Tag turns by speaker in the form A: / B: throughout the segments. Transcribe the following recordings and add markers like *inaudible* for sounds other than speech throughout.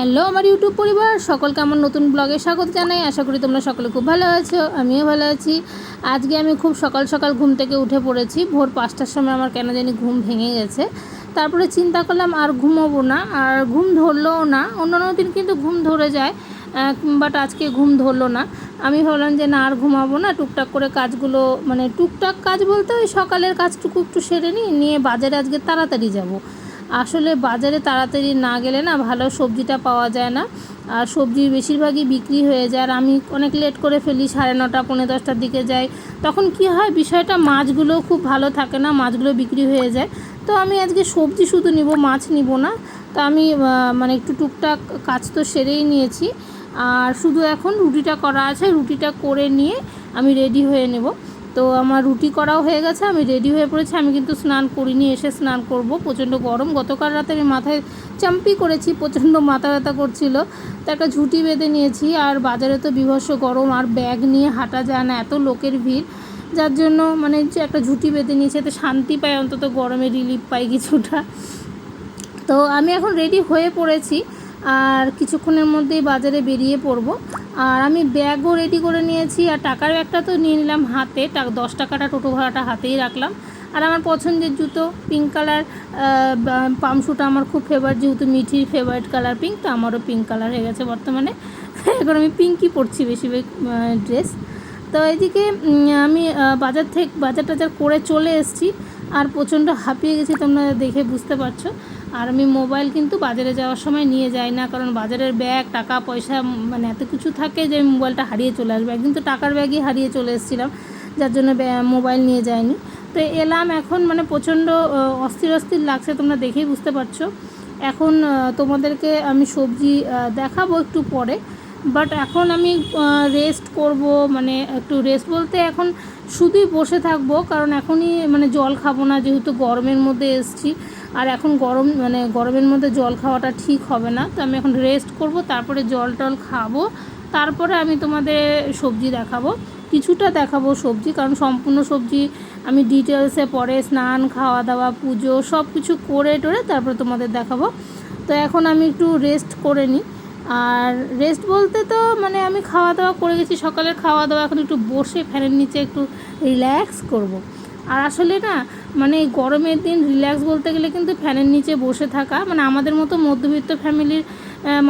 A: Hello আমার YouTube পরিবার, সকলকে আমার নতুন ব্লগে স্বাগত জানাই। আশা করি তোমরা সকলে খুব ভালো আছো, আমিও ভালো আছি। আজকে আমি খুব সকাল সকাল ঘুম থেকে উঠে পড়েছি। ভোর পাঁচটার সময় আমার কেন জানি ঘুম ভেঙে গেছে। তারপরে চিন্তা করলাম আর ঘুমোবো না, আর ঘুম ধরলোও না। অন্যান্য দিন কিন্তু ঘুম ধরে যায় বাট আজকে ঘুম ধরলো না। আমি ভাবলাম যে না, আর ঘুমাবো না। টুকটাক করে কাজগুলো মানে টুকটাক কাজ বলতে ওই সকালের কাজটুকু একটু সেরে নিই, নিয়ে বাজারে আজকে তাড়াতাড়ি যাব। আসলে বাজারে তাড়াতাড়ি না গেলে না ভালো সবজিটা পাওয়া যায় না। আর সবজি বেশিরভাগই বিক্রি হয়ে যায়। আর আমি অনেক লেট করে ফেলি, সাড়ে নটা, পৌনে দশটার দিকে যাই। তখন কি হয়, বিষয়টা মাছগুলো খুব ভালো থাকে না, মাছগুলো বিক্রি হয়ে যায়। তো আমি আজকে সবজি শুধু নিব, মাছ নিব না। তো আমি মানে একটু টুকটাক কাজ তো সেরেই নিয়েছি। আর শুধু এখন রুটিটা করা আছে, রুটিটা করে নিয়ে আমি রেডি হয়ে নেব। তো আমার রুটি করাও হয়ে গেছে, আমি রেডি হয়ে পড়েছি, আমি কিন্তু স্নান করিনি, এসে স্নান করব। প্রচণ্ড গরম, গতকাল রাতে আমি মাথায় চাম্পি করেছি, প্রচণ্ড মাথা ব্যথা করছিল। তো একটা ঝুঁটি বেঁধে নিয়েছি, আর বাজারে তো বিভৎস গরম, আর ব্যাগ নিয়ে হাঁটা যায় না, এত লোকের ভিড়। যার জন্য মানে একটা ঝুঁটি বেঁধে নিয়েছি, এতে শান্তি পাই, অন্তত গরমে রিলিফ পাই কিছুটা। তো আমি এখন রেডি হয়ে পড়েছি, আর কিছুক্ষণের মধ্যেই বাজারে বেরিয়ে পড়ব। আর আমি ব্যাগও রেডি করে নিয়েছি আর টাকার ব্যাগটা তো নিয়ে নিলাম হাতে। দশ টাকাটা টোটো ভাড়াটা হাতেই রাখলাম। আর আমার পছন্দের জুতো পিঙ্ক কালার পামশুটা আমার খুব ফেভারিট যেহেতু মিঠির ফেভারিট কালার পিঙ্ক তো আমারও পিঙ্ক কালার হয়ে গেছে বর্তমানে। *laughs* এখন আমি পিঙ্কই পরছি বেশিরভাগ ড্রেস তো এদিকে আমি বাজার থেকে বাজার টাজার করে চলে এসেছি। আর প্রচণ্ড হাঁপিয়ে গেছি, তোমরা দেখে বুঝতে পারছ। আর আমি মোবাইল কিন্তু বাজারে যাওয়ার সময় নিয়ে যাই না, কারণ বাজারের ব্যাগ, টাকা, পয়সা মানে এত কিছু থাকে যে মোবাইলটা হারিয়ে চলে আসবে। একদিন তো টাকার ব্যাগই হারিয়ে চলে এসেছিলাম, যার জন্য মোবাইল নিয়ে যাইনি। তো এলাম এখন মানে প্রচণ্ড অস্থির অস্থির লাগছে, তোমরা দেখেই বুঝতে পারছ। এখন তোমাদেরকে আমি সবজি দেখাবো একটু পরে। বাট এখন আমি রেস্ট করব মানে একটু রেস্ট বলতে এখন শুধুই বসে থাকব, কারণ এখনই মানে জল খাব না, যেহেতু গরমের মধ্যে এসছি। আর এখন গরম মানে গরমের মধ্যে জল খাওয়াটা ঠিক হবে না। তো আমি এখন রেস্ট করব, তারপরে জল টল খাব। তারপরে আমি তোমাদের সবজি দেখাবো। কিছুটা দেখাবো সবজি, কারণ সম্পূর্ণ সবজি আমি ডিটেলসে পরে স্নান খাওয়া দাওয়া পুজো সব কিছু করে টোরে তারপরে তোমাদের দেখাবো। তো এখন আমি একটু রেস্ট করে নিই। আর রেস্ট বলতে তো মানে আমি খাওয়া দাওয়া করে গেছি সকালের খাওয়া দাওয়া এখন একটু বসে ফ্যানের নিচে একটু রিল্যাক্স করব। আর আসলে না মানে এই গরমের দিন রিল্যাক্স বলতে গেলে কিন্তু ফ্যানের নিচে বসে থাকা মানে আমাদের মতো মধ্যবিত্ত ফ্যামিলির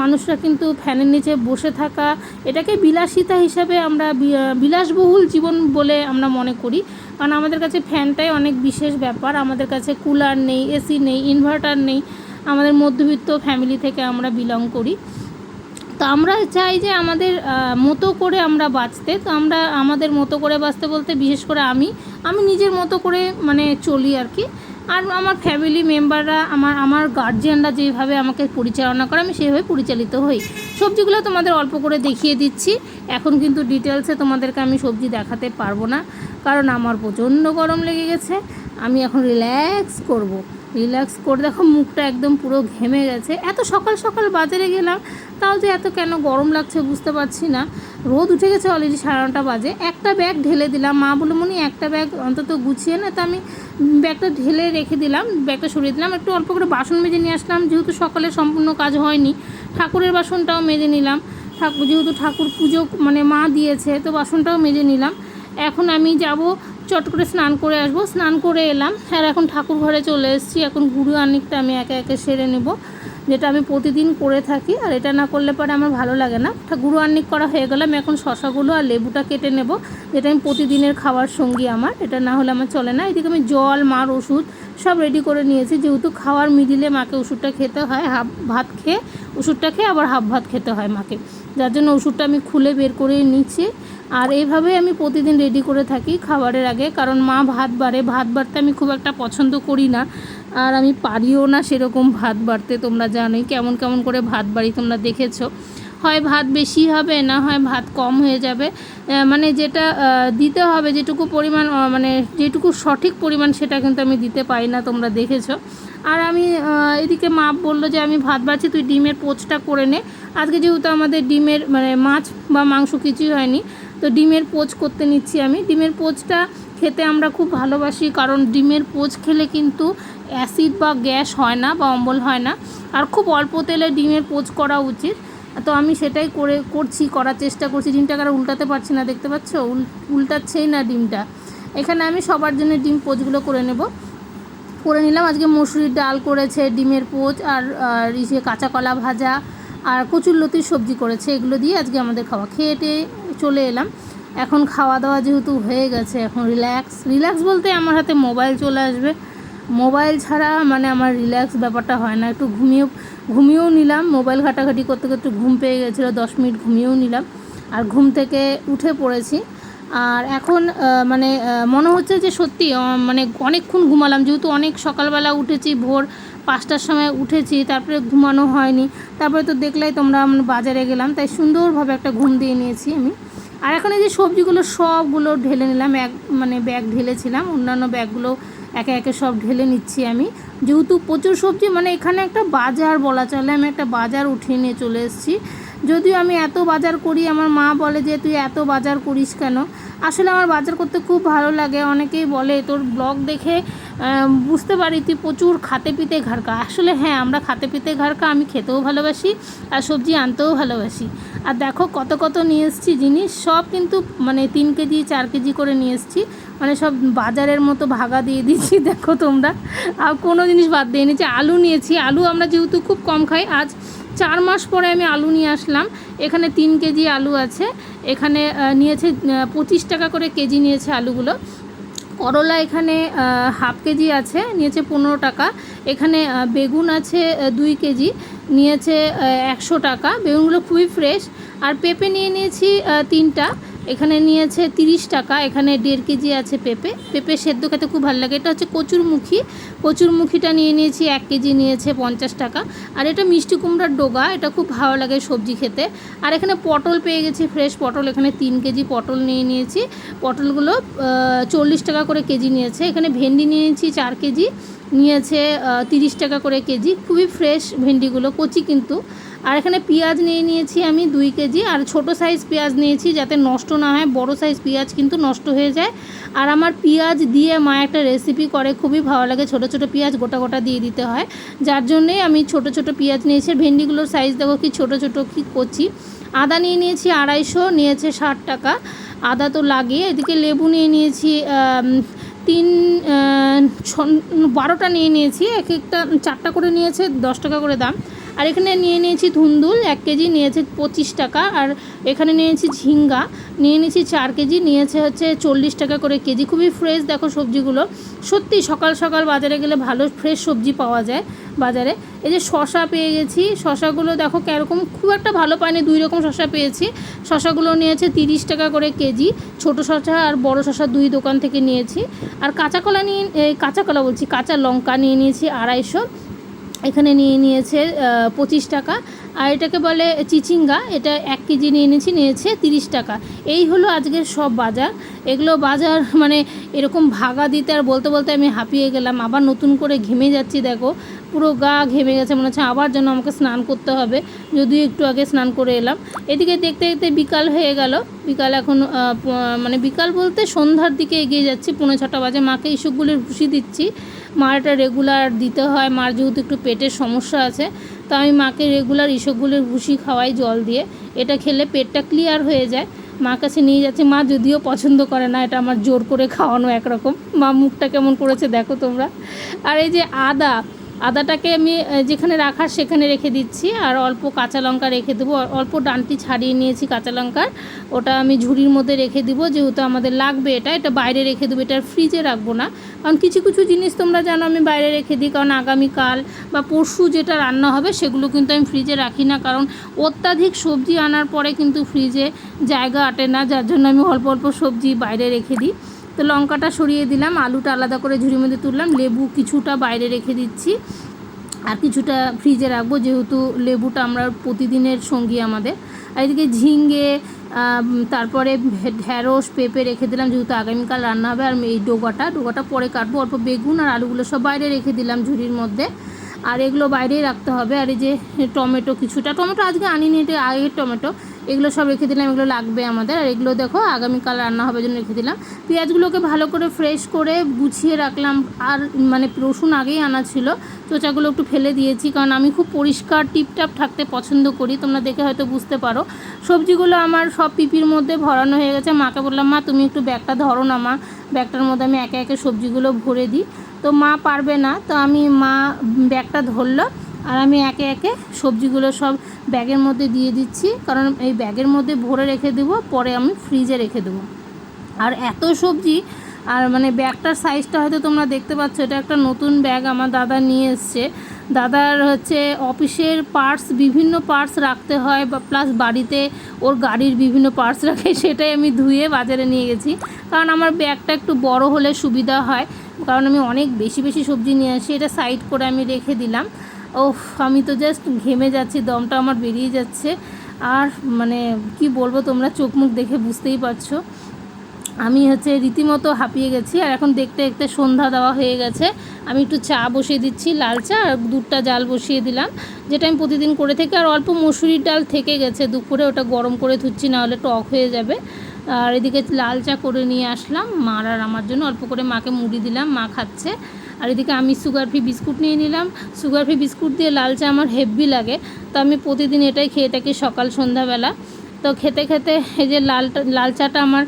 A: মানুষরা কিন্তু ফ্যানের নিচে বসে থাকা, এটাকে বিলাসিতা হিসাবে আমরা বিলাসবহুল জীবন বলে আমরা মনে করি। কারণ আমাদের কাছে ফ্যানটাই অনেক বিশেষ ব্যাপার, আমাদের কাছে কুলার নেই এসি নেই ইনভার্টার নেই, আমাদের মধ্যবিত্ত ফ্যামিলি থেকে আমরা বিলং করি। তো আমরা চাই যে আমাদের মতো করে আমরা বাঁচতে। তো আমরা আমাদের মতো করে বাঁচতে বলতে বিশেষ করে আমি আমি নিজের মতো করে মানে চলি আর কি। আর আমার ফ্যামিলি মেম্বাররা আমার আমার গার্জিয়ানরা যেভাবে আমাকে পরিচালনা করে, আমি সেভাবে পরিচালিত হই। সবজিগুলো তোমাদের অল্প করে দেখিয়ে দিচ্ছি। এখন কিন্তু ডিটেলসে তোমাদেরকে আমি সবজি দেখাতে পারব না, কারণ আমার প্রচণ্ড গরম লেগে গেছে। আমি এখন রিল্যাক্স করব। রিল্যাক্স করে দেখো, মুখটা একদম পুরো ঘেমে গেছে। এত সকাল সকাল বাজারে গেলাম, তাও যে এত কেন গরম লাগছে বুঝতে পারছি না। রোদ উঠে গেছে অলরেডি সাড়ে নটা বাজে। একটা ব্যাগ ঢেলে দিলাম। মা বলে মনি, একটা ব্যাগ অন্তত গুছিয়ে না। তো আমি ব্যাগটা ঢেলে রেখে দিলাম ব্যাগটা সরিয়ে দিলাম। একটু অল্প করে বাসন মেজে নিয়ে আসলাম। যেহেতু সকালে সম্পূর্ণ কাজ হয়নি, ঠাকুরের বাসনটাও মেজে নিলাম। ঠাকুর যেহেতু ঠাকুর পুজো মানে মা দিয়েছে, তো বাসনটাও মেজে নিলাম। এখন আমি যাব চট করে স্নান করে আসব। স্নান করে এলাম। আর এখন ঠাকুর ঘরে চলে এসেছি। এখন গুরু আনিকটা আমি একে একে সেরে নেব, যেটা আমি প্রতিদিন করে থাকি। আর এটা না করলে পরে আমার ভালো লাগে না। গুরু আন্নিক করা হয়ে গেলে আমি এখন শশাগুলো আর লেবুটা কেটে নেব, যেটা আমি প্রতিদিনের খাওয়ার সঙ্গী আমার। এটা না হলে আমার চলে না। এদিকে আমি জল, মার ওষুধ সব রেডি করে নিয়েছি। যেহেতু খাওয়ার মিডিলে মাকে ওষুধটা খেতে হয়, হাফ ভাত খেয়ে ওষুধটা খেয়ে আবার হাফ ভাত খেতে হয় মাকে। যার জন্য ওষুধটা আমি খুলে বের করে নিচ্ছি। আর এইভাবে আমি প্রতিদিন রেডি করে থাকি খাবারের আগে। কারণ মা ভাত বাড়ে, ভাত বাড়তে আমি খুব একটা পছন্দ করি না। আর আমি পারিও না সেরকম ভাত বাড়তে, তোমরা জানোই কেমন কেমন করে ভাত বাড়ি তোমরা দেখেছ। হয় ভাত বেশি হবে, না হয় ভাত কম হয়ে যাবে। মানে যেটা দিতে হবে, যেটুকু পরিমাণ মানে যেটুকু সঠিক পরিমাণ সেটা কিন্তু আমি দিতে পারি না, তোমরা দেখেছ। আর আমি এদিকে মা বলল যে, আমি ভাত বাড়ছি, তুই ডিমের পোচটা করে নে। আজকে যেহেতু আমাদের ডিমের মানে মাছ বা মাংস কিছুই হয়নি তো ডিমের পোচ করতে নিচ্ছি আমি। ডিমের পোচটা খেতে আমরা খুব ভালোবাসি কারণ ডিমের পোচ খেলে কিন্তু অ্যাসিড বা গ্যাস হয় না বা অম্বল হয় না। আর খুব অল্প তেলে ডিমের পোচ করা উচিত। তো আমি সেটাই করে, করছি, করার চেষ্টা করছি। ডিমটাকে আর উল্টাতে পারছি না, দেখতে পাচ্ছ? উল, উল্টাচ্ছেই না ডিমটা। এখানে আমি সবার জন্য ডিম পোচগুলো করে নেব। করে নিলাম। আজকে মসুরির ডাল করেছে, ডিমের পোচ আর ইসে কাঁচা কলা ভাজা আর কচুর লতির সবজি করেছে। এগুলো দিয়ে আজকে আমাদের খাওয়া। খেয়ে চলে এলাম। এখন খাওয়া দাওয়া যেহেতু হয়ে গেছে, এখন রিল্যাক্স রিল্যাক্স বলতে আমার হাতে মোবাইল চলে আসবে। মোবাইল ছাড়া মানে আমার রিল্যাক্স ব্যাপারটা হয় না। একটু ঘুমিয়েও ঘুমিয়েও নিলাম। মোবাইল ঘাটাঘাটি করতে করতে ঘুম পেয়ে গেছিল, দশ মিনিট ঘুমিয়েও নিলাম। আর ঘুম থেকে উঠে পড়েছি। আর এখন মানে মনে হচ্ছে যে সত্যি মানে অনেকক্ষণ ঘুমালাম। যেহেতু অনেক সকালবেলা উঠেছি, ভোর পাঁচটার সময় উঠেছি, তারপরে ঘুমানো হয়নি। তারপরে তো দেখলেই তোমরা বাজারে গেলাম। তাই সুন্দরভাবে একটা ঘুম দিয়ে নিয়েছি আমি। আর এখন এই যে সবজিগুলো সবগুলো ঢেলে নিলাম, এক মানে ব্যাগ ঢেলেছিলাম, অন্যান্য ব্যাগগুলো একে একে সব ঢেলে নিচ্ছি আমি। যেহেতু প্রচুর সবজি মানে এখানে একটা বাজার বলা চলে, আমি একটা বাজার উঠিয়ে নিয়ে চলে এসেছি। যদিও আমি এত বাজার করি, আমার মা বলে যে তুই এত বাজার করিস কেন? আসলে আমার বাজার করতে খুব ভালো লাগে। অনেকেই বলে, তোর ব্লগ দেখে বুঝতে পারি তুই প্রচুর খাতে পিতে ঘাড়কা। আসলে হ্যাঁ আমরা খাতে পিতে ঘাড়কা, আমি খেতেও ভালোবাসি আর সবজি আনতেও ভালোবাসি। আর দেখো কত কত নিয়ে এসেছি জিনিস, সব কিন্তু মানে তিন কেজি, চার কেজি করে নিয়ে এসেছি। মানে সব বাজারের মতো ভাগা দিয়ে দিচ্ছি, দেখো তোমরা। আর কোনো জিনিস বাদ দিয়ে নিয়েছি আলু নিয়েছি। আলু আমরা যেহেতু খুব কম খাই, আজ চার মাস পরে আমি আলু নিয়ে আসলাম। এখানে তিন কেজি আলু আছে। এখানে নিয়েছে পঁচিশ টাকা করে কেজি নিয়েছে আলুগুলো। করলা এখানে হাফ কেজি আছে, নিয়েছে পনেরো টাকা। এখানে বেগুন আছে দুই কেজি, নিয়েছে একশো টাকা। বেগুনগুলো খুবই ফ্রেশ আর পেঁপে নিয়ে নিয়েছি তিনটা। এখানে নিয়েছে তিরিশ টাকা, এখানে দেড় কেজি আছে পেঁপে। পেঁপে সেদ্ধ খেতে খুব ভালো লাগে। এটা হচ্ছে কচুরমুখী। কচুরমুখীটা নিয়ে নিয়েছি, এক কেজি নিয়েছে পঞ্চাশ টাকা। আর এটা মিষ্টি কুমড়ার ডোগা, এটা খুব ভালো লাগে সবজি খেতে। আর এখানে পটল পেয়ে গেছি, ফ্রেশ পটল। এখানে তিন কেজি পটল নিয়ে নিয়েছি। পটলগুলো চল্লিশ টাকা করে কেজি নিয়েছে। এখানে ভেন্ডি নিয়েছি, চার কেজি। নিয়েছে তিরিশ টাকা করে কেজি। খুবই ফ্রেশ ভেন্ডিগুলো, কচি কিন্তু। আর এখানে পেঁয়াজ নিয়ে নিয়েছি আমি দুই কেজি। আর ছোট সাইজ পেঁয়াজ নিয়েছি যাতে নষ্ট না হয়, বড় সাইজ পেঁয়াজ কিন্তু নষ্ট হয়ে যায়। আর আমার পেঁয়াজ দিয়ে মা একটা রেসিপি করে, খুবই ভালো লাগে। ছোট ছোট পেঁয়াজ গোটা গোটা দিয়ে দিতে হয়। যার জন্যেই আমি ছোট ছোট পেঁয়াজ নিয়েছি। ভেন্ডিগুলোর সাইজ দেখো কি ছোট ছোট কি করছি আদা নিয়ে নিয়েছি আড়াইশো, নিয়েছে ষাট টাকা। আদা তো লাগে এদিকে লেবু নিয়ে নিয়েছি তিন ছ- বারোটা নিয়ে নিয়েছি। এক একটা চারটা করে নিয়েছে, দশ টাকা করে দাম। আর এখানে নিয়ে নিয়েছি ধুন্দুল, এক কেজি নিয়েছে পঁচিশ টাকা, আর এখানে নিয়েছি ঝিঙ্গা, নিয়ে নিয়েছি চার কেজি, নিয়েছে হচ্ছে চল্লিশ টাকা করে কেজি। খুবই ফ্রেশ দেখো সবজিগুলো। সত্যি সকাল সকাল বাজারে গেলে ভালো ফ্রেশ সবজি পাওয়া যায় বাজারে। এই যে শশা পেয়ে গেছি, শশাগুলো দেখো কীরকম, খুব একটা ভালো পাইনি, দুই রকম শশা পেয়েছি। শশাগুলো নিয়েছে তিরিশ টাকা করে কেজি, ছোট শশা আর বড় শশা দুই দোকান থেকে নিয়েছি। আর কাঁচা কলা নিয়ে কাঁচা কলা বলছি, কাঁচা লঙ্কা নিয়ে নিয়েছি আড়াইশো। এখানে নিয়ে নিয়েছে পঁচিশ টাকা। আর এটাকে বলে চিচিঙ্গা, এটা এক কেজি নিয়ে নিয়েছি নিয়েছে তিরিশ টাকা। এই হলো আজকের সব বাজার। এগুলো বাজার মানে এরকম ভাগা দিতে আর বলতে বলতে আমি হাঁপিয়ে গেলাম। আবার নতুন করে ঘেমে যাচ্ছি, দেখো। পুরো গা ঘেমে গেছে, মনে হচ্ছে আবার যেন আমাকে স্নান করতে হবে। যদিও একটু আগে স্নান করে এলাম। এদিকে দেখতে দেখতে বিকাল হয়ে গেল। বিকাল এখন মানে বিকাল বলতে সন্ধ্যার দিকে এগিয়ে যাচ্ছি। পৌনে ছটা বাজে মাকে ইস্যুগুলির ভুষি দিচ্ছি। মার এটা রেগুলার দিতে হয়। মার যেহেতু একটু পেটের সমস্যা আছে তো আমি মাকে রেগুলার ইসবগুলোর ভুসি খাওয়াই জল দিয়ে। এটা খেলে পেটটা ক্লিয়ার হয়ে যায়। মা কাছে নিয়ে যাচ্ছে, মা, যদিও পছন্দ করে না, এটা আমার জোর করে খাওয়ানো একরকম। মা, মুখটা কেমন করেছে দেখো তোমরা। আর এই যে আদা আদাটাকে আমি যেখানে রাখার সেখানে রেখে দিচ্ছি, আর অল্প কাঁচা লঙ্কা রেখে দেবো। অল্প ডানটি ছাড়িয়ে নিয়েছি কাঁচা লঙ্কার। ওটা আমি ঝুড়ির মধ্যে রেখে দিব, যেহেতু আমাদের লাগবে এটা এটা বাইরে রেখে দেবো, এটা ফ্রিজে রাখব না। কারণ কিছু কিছু জিনিস তোমরা জানো আমি বাইরে রেখে দিই, কারণ আগামীকাল বা পরশু যেটা রান্না হবে সেগুলো কিন্তু আমি ফ্রিজে রাখি না, কারণ অত্যাধিক সবজি আনার পরে কিন্তু ফ্রিজে জায়গা আটে না, যার জন্য আমি অল্প অল্প সবজি বাইরে রেখে দিই। তো লঙ্কাটা সরিয়ে দিলাম, আলুটা আলাদা করে ঝুড়ির মধ্যে তুললাম, লেবু কিছুটা বাইরে রেখে দিচ্ছি। আর কিছুটা ফ্রিজে রাখব, যেহেতু লেবুটা আমরা প্রতিদিনের সঙ্গী আমাদের। আর এদিকে ঝিঙ্গে তারপরে ঢ্যাঁড়স পেঁপে রেখে দিলাম, যেহেতু আগামীকাল রান্না হবে। আর এই ডোগাটা ডোগাটা পরে কাটবো, অল্প বেগুন আর আলুগুলো সব বাইরে রেখে দিলাম ঝুড়ির মধ্যে। আর এগুলো বাইরেই রাখতে হবে। আর এই যে টমেটো কিছুটা, টমেটো আজকে আনিনি, এটা আগের টমেটো। এগুলো সব রেখে দিলাম, এগুলো লাগবে আমাদের। আর এগুলো দেখো, আগামীকাল রান্না হবে জন্য রেখে দিলাম। পেঁয়াজগুলোকে ভালো করে ফ্রেশ করে গুছিয়ে রাখলাম। আর মানে রসুন আগেই আনা ছিল, চোচাগুলো একটু ফেলে দিয়েছি। কারণ আমি খুব পরিষ্কার, টিপটাপ থাকতে পছন্দ করি। তোমরা দেখে হয়তো বুঝতে পারো। সবজিগুলো আমার সব পিপির মধ্যে ভরানো হয়ে গেছে। মাকে বললাম, মা, তুমি একটু ব্যাগটা ধরো না, মা। ব্যাগটার মধ্যে আমি একে একে সবজিগুলো ভরে দিই। তো মা পারবে না। তো আমি মা ব্যাগটা ধরলো। আর আমি একে একে সবজিগুলো সব ব্যাগের মধ্যে দিয়ে দিচ্ছি। কারণ এই ব্যাগের মধ্যে ভরে রেখে দেবো, পরে আমি ফ্রিজে রেখে দেবো। আর এত সবজি, আর মানে ব্যাগটার সাইজটা হয়তো তোমরা দেখতে পাচ্ছ, এটা একটা নতুন ব্যাগ আমার দাদা নিয়ে এসছে। দাদার হচ্ছে অফিসের পার্টস বিভিন্ন পার্টস রাখতে হয়, বা প্লাস বাড়িতে ওর গাড়ির বিভিন্ন পার্টস রাখে, সেটাই আমি ধুয়ে বাজারে নিয়ে গেছি। কারণ আমার ব্যাগটা একটু বড় হলে সুবিধা হয়। কারণ আমি অনেক বেশি বেশি সবজি নিয়ে আসি, এটা সাইড করে আমি রেখে দিলাম। ওফ, আমি তো জাস্ট ঘেমে যাচ্ছি, দমটা আমার বেরিয়ে যাচ্ছে। আর মানে কি বলব, তোমরা চোখ মুখ দেখে বুঝতেই পারছ। আমি হচ্ছে রীতিমতো হাঁপিয়ে গেছি, আর এখন দেখতে দেখতে সন্ধ্যা দেওয়া হয়ে গেছে। আমি একটু চা বসিয়ে দিচ্ছি, লাল চা আর দুধটা জাল বসিয়ে দিলাম। যেটা আমি প্রতিদিন করে থেকে, আর অল্প মসুরির ডাল থেকে গেছে দুপুরে, ওটা গরম করে ধুচ্ছি না হলে টক হয়ে যাবে। আর এদিকে লাল চা করে নিয়ে আসলাম, মার আর আমার জন্য অল্প করে মাকে মুড়ি দিলাম, মা খাচ্ছে। আর এদিকে আমি সুগার ফ্রি বিস্কুট নিয়ে নিলাম। সুগার ফ্রি বিস্কুট দিয়ে লাল চা আমার হেভি লাগে। তো আমি প্রতিদিন এটাই খেয়ে থাকি সকাল, সন্ধ্যাবেলা। তো খেতে খেতে এই যে লালটা লাল চাটা আমার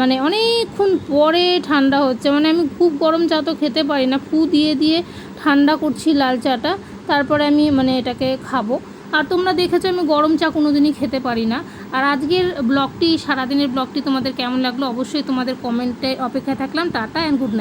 A: মানে অনেকক্ষণ পরে ঠান্ডা হচ্ছে। মানে আমি খুব গরম চা তো খেতে পারি না। ফু দিয়ে দিয়ে ঠান্ডা করছি লাল চাটা। তারপরে আমি মানে এটাকে খাব। আর তোমরা দেখেছ আমি গরম চা কোনো দিনই খেতে পারি না। আর আজকের ব্লগটি, সারাদিনের ব্লগটি তোমাদের কেমন লাগল অবশ্যই তোমাদের কমেন্টে অপেক্ষায় থাকলাম। Tata and good